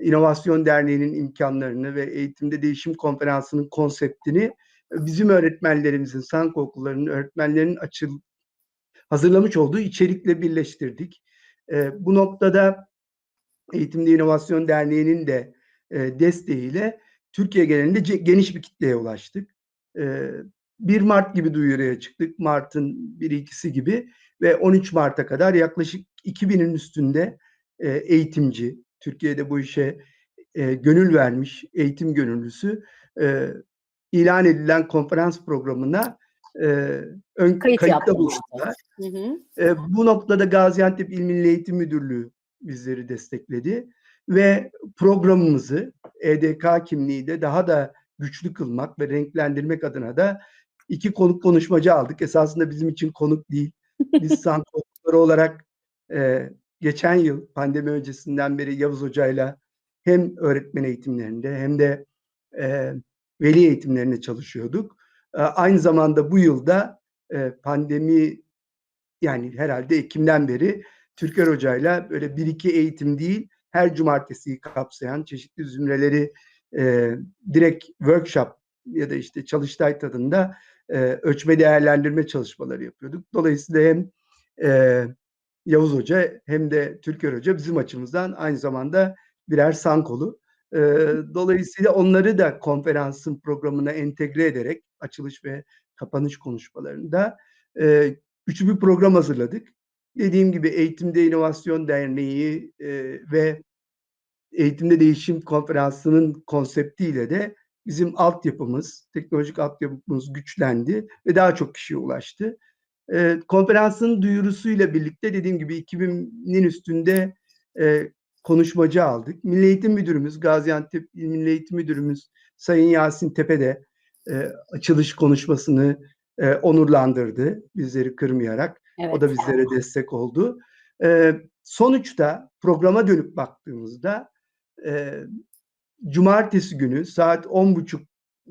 İnovasyon Derneği'nin imkanlarını ve Eğitimde Değişim Konferansı'nın konseptini e, bizim öğretmenlerimizin, sanat okullarının öğretmenlerinin açıl hazırlamış olduğu içerikle birleştirdik. E, bu noktada Eğitimde İnovasyon Derneği'nin de e, desteğiyle Türkiye genelinde geniş bir kitleye ulaştık. E, 1 Mart gibi duyuruya çıktık. Mart'ın 1-2'si gibi ve 13 Mart'a kadar yaklaşık 2000'in üstünde e, eğitimci, Türkiye'de bu işe e, gönül vermiş eğitim gönüllüsü e, ilan edilen konferans programına e, ön Kayıt kayıtta bulundular. Hı hı. E, bu noktada Gaziantep İl Milli Eğitim Müdürlüğü bizleri destekledi ve programımızı EDK kimliği de daha da güçlü kılmak ve renklendirmek adına da iki konuk konuşmacı aldık. Esasında bizim için konuk değil. Biz sanat konukları olarak e, geçen yıl pandemi öncesinden beri Yavuz Hoca'yla hem öğretmen eğitimlerinde hem de e, veli eğitimlerinde çalışıyorduk. E, aynı zamanda bu yılda e, pandemi yani herhalde Ekim'den beri Türker Hoca'yla böyle bir iki eğitim değil her cumartesiyi kapsayan çeşitli zümreleri e, direkt workshop ya da işte çalıştay tadında e, ölçme değerlendirme çalışmaları yapıyorduk. Dolayısıyla hem e, Yavuz Hoca hem de Türker Hoca bizim açımızdan aynı zamanda birer sankolu. E, dolayısıyla onları da konferansın programına entegre ederek açılış ve kapanış konuşmalarında e, üçlü bir program hazırladık. Dediğim gibi Eğitimde İnovasyon Derneği e, ve Eğitimde Değişim Konferansı'nın konseptiyle de bizim altyapımız, teknolojik altyapımız güçlendi ve daha çok kişiye ulaştı. E, konferansın duyurusuyla birlikte dediğim gibi 2000'in üstünde e, konuşmacı aldık. Milli Eğitim Müdürümüz, Gaziantep İl Milli Eğitim Müdürümüz Sayın Yasin Tepe de açılış konuşmasını e, onurlandırdı bizleri kırmayarak. Evet. O da bizlere destek oldu. E, sonuçta programa dönüp baktığımızda e, cumartesi günü saat 10.30 ile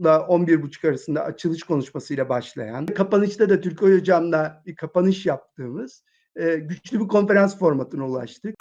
11.30 arasında açılış konuşmasıyla başlayan, kapanışta da Türkoy Hocam'la bir kapanış yaptığımız güçlü bir konferans formatına ulaştık.